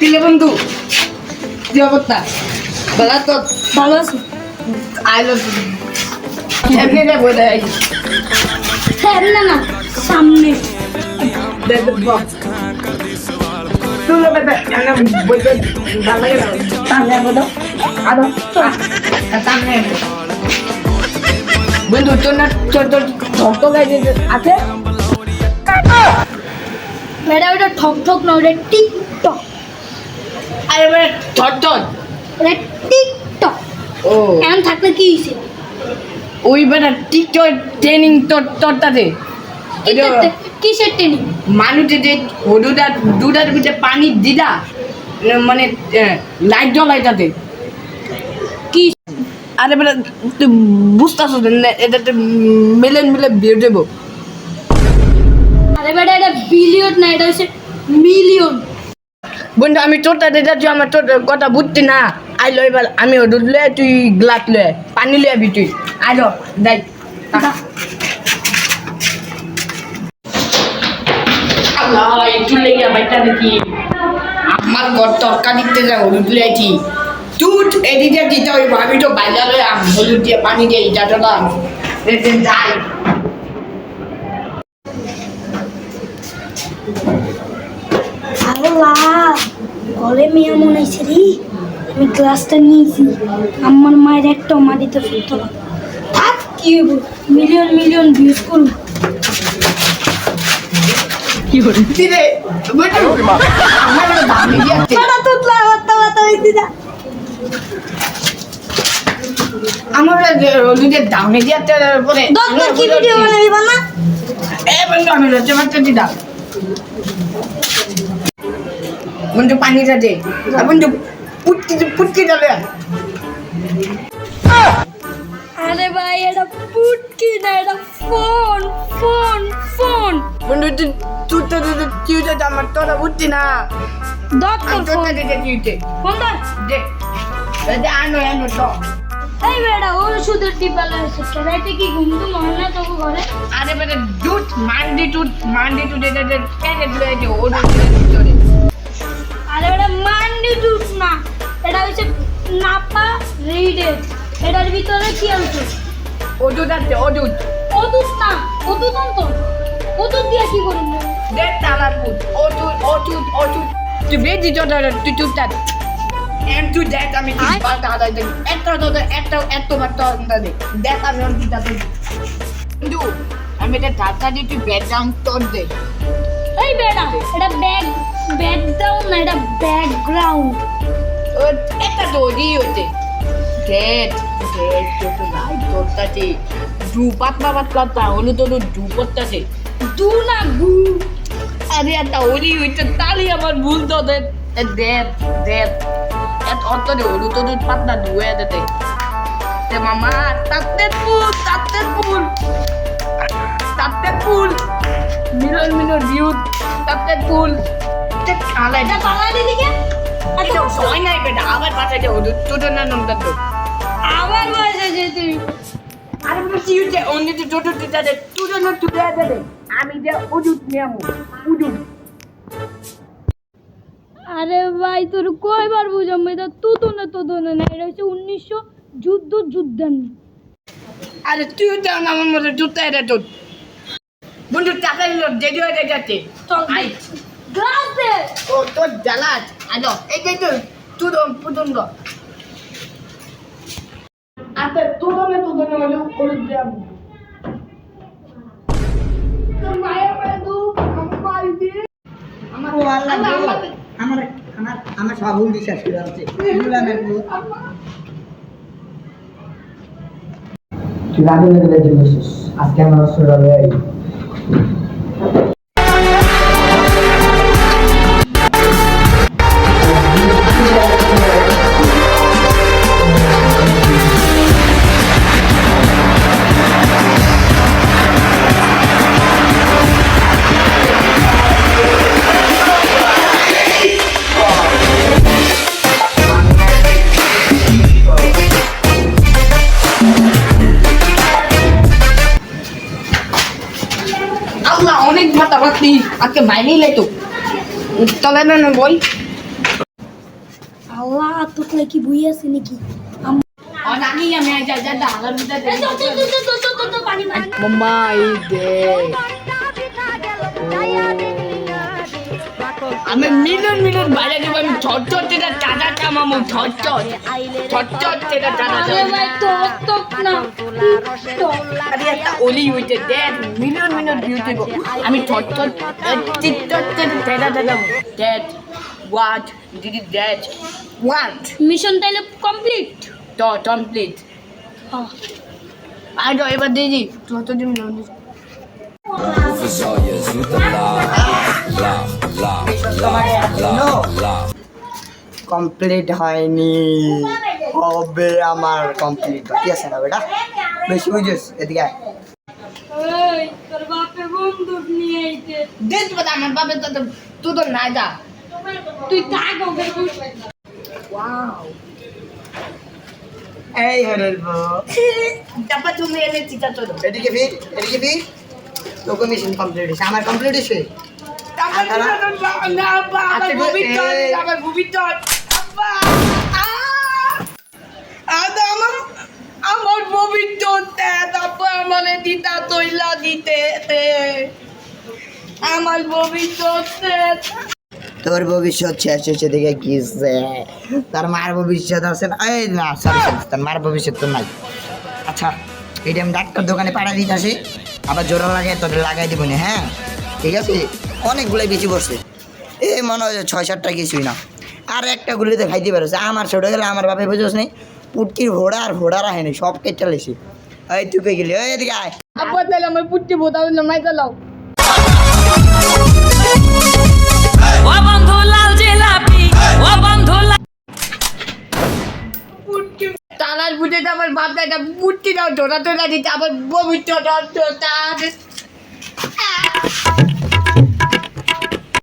কিলে বন্ধু। কি অবস্থা? বলা তো ভালো আছি। আইলো এমনি রে বলে হ্যাঁ না না সামনে। না। আদো বন্ধু তোর না তোর তোর ধরতো আছে? ম্যাডাম এটা ঠক ঠক না ওটা টিকটক আরে ধর ধর। ওটা টিকটক। ও। এমন থাকলে কি হয়েছে ওই বেটা টিকটক ট্রেনিং তোর তোরটাতে কিসের ট্রেনিং মানুষে যে হলুদা দুধার ভিতরে পানি দিদা মানে লাইট জ্বলাইটাতে কি? আরে বেটা তুই বুঝতেছ এটাতে মিলেন মিলে বিয়ে দেবো। আরে বেটা এটা বিলিয়ন না এটা হচ্ছে মিলিয়ন বন্ধু আমি তোরটা দিদা তুই আমার তোর কথা বুঝতি না। আই লই এবার আমি হলুদ লয়ে তুই গ্লাস লয়ে পানি লয়ে আবি তুই। আইলো দেখ আল্লাহ একটু লেগে বাইটা দেখি। আমার ঘর তরকারিতে যা হলুদ লয়েছি তুট এদিকে দিতে হইব আমি তো বাইরে লয়ে আম হলুদ দিয়ে পানি দিয়ে ইটা দিলাম যাই। আল্লাহ। ঘরে মেয়ে মনে হয়েছে রে। আমি ক্লাসটা নিয়েছি। আমার মায়ের একটা মা দিতে ফুটতো থাক কি হইব? মিলিয়ন মিলিয়ন ভিউজ করুন। আমার দামি পরে দরকার কি ভিডিও বানাবি বানা? এ বন্ধু আমি দিদা পানিটা দে। আর বন্ধু পুটকি পুটকি যাবে আরে ভাই এটা পুটকি না এটা ফোন ফোন ফোন। বন্ধু তুই তুই তো তুই তো আমার তোরা বুঝছি না। আমি ফোন। তোরটা দিতে তুইতে ফোন ধর। দে। দে আনো আনো তো এই বেড়া ওর সুদের টিপালে এসে রাইতে কি ঘুম তো মনে না তবু ঘরে? আরে বেটা দুধ মান্ডি টুট মান্ডি টুট যে ও ভিতরে আরে মান্ডি দুধ না। এটা হচ্ছে নাপা রিডেড। এটার ভিতরে কি আছে? ও দুধ আছে ও দুধ ও দুধ না ও দুধ তো। ও দুধ দিয়ে কি করুন দে তালার দুধ ও দুধ ও দুধ ও দুধ তুই বেজি তো তুই দুধটা এম টু দ্যাট আমি। পাল্টা আদায় দেব একটা তো একটা এত মাত্র আন্দা দে। দেখ আমি ওর দিটা তো কিন্তু আমি এটা ঢাকা দিয়ে তুই ব্যাকগ্রাউন্ড তোর দে। এই বেড়া এটা ব্যাক ব্যাকগ্রাউন্ড না, এটা ব্যাকগ্রাউন্ড ও, একটা তো ওরই হতে দেখ দেখ তোর নাই তোরটাতে দু পাতলা পাতলা তা হলো তো দু করতেছে দু না গু। আরে একটা ওরই হইতে তালি আমার ভুল তো দে দেখ দেখ। এত অত দে হলু তো দুধ পাতলা ধুয়ে দিতে তে মামা, তাতে ফুল তাতে ফুল। তাতে ফুল। মিলন মিলন ভিউ তাতে ফুল। এটা বেটা আবার না নম্বর তো আবার যে তুই আরে বলছি যে অন্য যে ছোট টিটা দে তুই না তুই দে দে আমি যে উজুত নিয়ামু উজুত আরে ভাই তোর কয়বার বুঝাম এটা? তু তো না তো না না, এটা হচ্ছে উনিশশো যুদ্ধ যুদ্ধান্নি আরে তুই তো আমার মধ্যে জুতা এটা তো বন্ধু টাকা নিল দেরি হয়ে যাচ্ছে। চল আই ও তোর জ্বালাত আলো এই যে তো তুদম দ আচ্ছা তুদমে তুদমে হলো হলুদ দিয়াম তোর মায়ের পায়ে দু আমার দিয়ে। আমার ও আল্লাহ। আমার আমার আমার সব ভুল বিশ্বাস করে আছে গুলামের ভুল। তুই রাগে লেগে আজকে আমার হয়ে তুই আজকে বাইরেই লাই তো। তবে না বই আল্লাহ তো কি বই আছে নাকি? মম্মা এই দেখ আমি মিলন মিলন বাইরে দেবো আমি ছটচট যেটা চাঁদা কামামো ছটচট ছটচট যেটা চাঁদা আরে একটা অলি হইতে দেখ মিলন মিলন ভিউ দেবো আমি ছটচট চিটচট যেটা চাঁদা চাঁদাবো দেখ what did it that what mission তাহলে কমপ্লিট তো কমপ্লিট আই ডো এবার দিদি ছটচট মিলন কমপ্লিট হয়নি। হবে আমার কমপ্লিট বাকি আছে না বেটা? বেশি বুঝিস এদিকে এই হরের বউ। তুমি এনে চিটা চলো এদিকে ফির এদিকে ফির। কমপ্লিট হয়েছে আমার কমপ্লিট হয়েছে? আমার তারপর আমার দিতা তৈলা দিতে আমার তোর ভবিষ্যৎ শেষ হয়েছে দেখে কিসে তার মার ভবিষ্যৎ আছে না? এই না সরি তার মার ভবিষ্যৎ তো নাই। আচ্ছা এটা আমি ডাক্তার দোকানে পাঠা দিতে আসি। আবার জোড়া লাগাই তোদের লাগাই দিব না হ্যাঁ? ঠিক আছে? অনেকগুলোই বেশি পড়ছে। এই মনে হয় ছয় সাতটা কিছুই না। আর একটা গুলিতে খাইতে পারছে আমার ছোট গেলে আমার বাপে বুঝোস নেই। পুটকির ভোড়া আর ভোড়া রাখেনি সব কেটে লেছি। এই তুই কে গেলি ওই এদিকে আয়। আব্বা তাহলে আমার পুট্টি বোতাও না মাই গেলাও ও বন্ধু লাল বাপ দাদা বুট্টি দাও ধরা ধরা দিতে ভবিষ্যৎ তার